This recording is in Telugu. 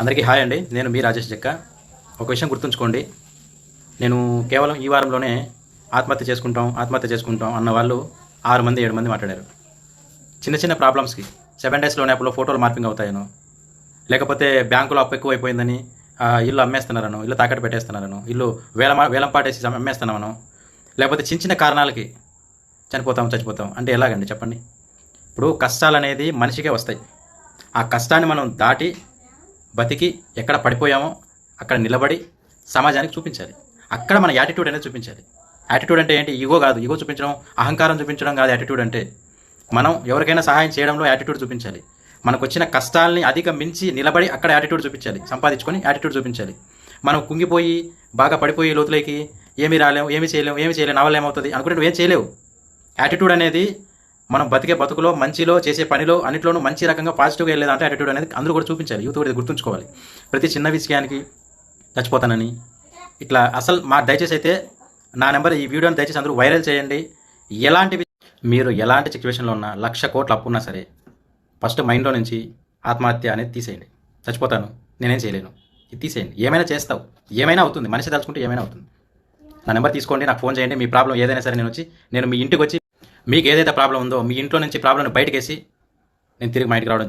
అందరికీ హాయ్ అండి. నేను మీ రాజేష్ జక్క. ఒక విషయం గుర్తుంచుకోండి. నేను కేవలం ఈ వారంలోనే ఆత్మహత్య చేసుకుంటాం ఆత్మహత్య చేసుకుంటాం అన్న వాళ్ళు ఆరు మంది ఏడు మంది మాట్లాడారు. చిన్న చిన్న ప్రాబ్లమ్స్కి సెవెన్ డేస్లోనే యాప్లో ఫోటోలు మార్పింగ్ అవుతాయను లేకపోతే బ్యాంకులో అప్పు ఎక్కువ అయిపోయిందని ఇల్లు అమ్మేస్తున్నారను ఇల్లు తాకట్టు పెట్టేస్తున్నారను ఇల్లు వేలం వేలం పాటేసి అమ్మేస్తున్నామను లేకపోతే చిన్న చిన్న కారణాలకి చనిపోతాం చచ్చిపోతాం అంటే ఎలాగండి చెప్పండి? ఇప్పుడు కష్టాలు అనేది మనిషికే వస్తాయి. ఆ కష్టాన్ని మనం దాటి బతికి ఎక్కడ పడిపోయామో అక్కడ నిలబడి సమాజానికి చూపించాలి. అక్కడ మన యాటిట్యూడ్ అనేది చూపించాలి. యాటిట్యూడ్ అంటే ఏంటి? ఈగో కాదు. ఈగో చూపించడం అహంకారం చూపించడం కాదు యాటిట్యూడ్ అంటే. మనం ఎవరికైనా సహాయం చేయడంలో యాటిట్యూడ్ చూపించాలి. మనకు వచ్చిన కష్టాల్ని అధిక మించి నిలబడి అక్కడ యాటిట్యూడ్ చూపించాలి. సంపాదించుకొని యాటిట్యూడ్ చూపించాలి. మనం కుంగిపోయి బాగా పడిపోయి లోతులోకి ఏమీ రాలేము ఏమీ చేయలేము ఏమీ చేయలేము నా వల్ల ఏమవుతుంది? అనుకుంటే నువ్వేం చేయలేవు. యాటిట్యూడ్ అనేది మనం బతికే బతుకులో మంచిలో చేసే పనిలో అన్నింటిలోనూ మంచి రకంగా పాజిటివ్గా వెళ్ళేది అంటే యాటిట్యూడ్ అనేది అందరూ కూడా చూపించాలి. యూత్ కూడా గుర్తుంచుకోవాలి. ప్రతి చిన్న విషయానికి చచ్చిపోతానని. ఇట్లా అసలు మా దయచేసి అయితే నా నెంబర్ ఈ వీడియోని దయచేసి అందరూ వైరల్ చేయండి. ఎలాంటి మీరు ఎలాంటి సిచ్యువేషన్లో ఉన్నా లక్ష కోట్లు అప్పు ఉన్నా సరే ఫస్ట్ మైండ్లో నుంచి ఆత్మహత్య అనేది తీసేయండి. చచ్చిపోతాను. నేనేం చేయలేను. ఇది తీసేయండి. ఏమైనా చేస్తావు. ఏమైనా అవుతుంది. మనిషి తలుచుకుంటే ఏమైనా అవుతుంది. నా నెంబర్ తీసుకోండి. నాకు ఫోన్ చేయండి. మీ ప్రాబ్లం ఏదైనా సరే నేను వచ్చి నేను మీ ఇంటికి వచ్చి మీకు ఏదైతే ప్రాబ్లం ఉందో మీ ఇంట్లో నుంచి ప్రాబ్లం బయటకేసి నేను తిరిగి మా ఇంటికి రావడం జరుగుతుంది